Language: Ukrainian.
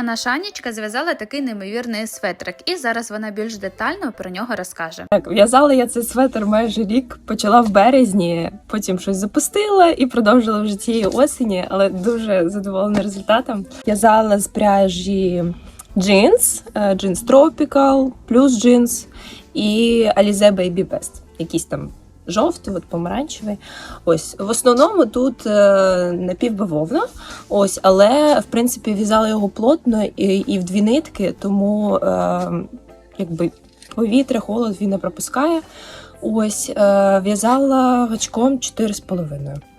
А наша Анічка зв'язала такий неймовірний светрик, і зараз вона більш детально про нього розкаже. Так, в'язала я цей светр майже рік, почала в березні, потім щось запустила і продовжила вже цієї осені, але дуже задоволена результатом. В'язала з пряжі джинс, е, джинс Tropical, плюс джинс і Alize Baby Best. Якийсь там жовтий, от помаранчевий. Ось в основному тут е, напівбавовна, ось, але в принципі в'язала його плотно і, і в дві нитки, тому е, якби повітря, холод він не пропускає. Ось е, в'язала гачком 4,5.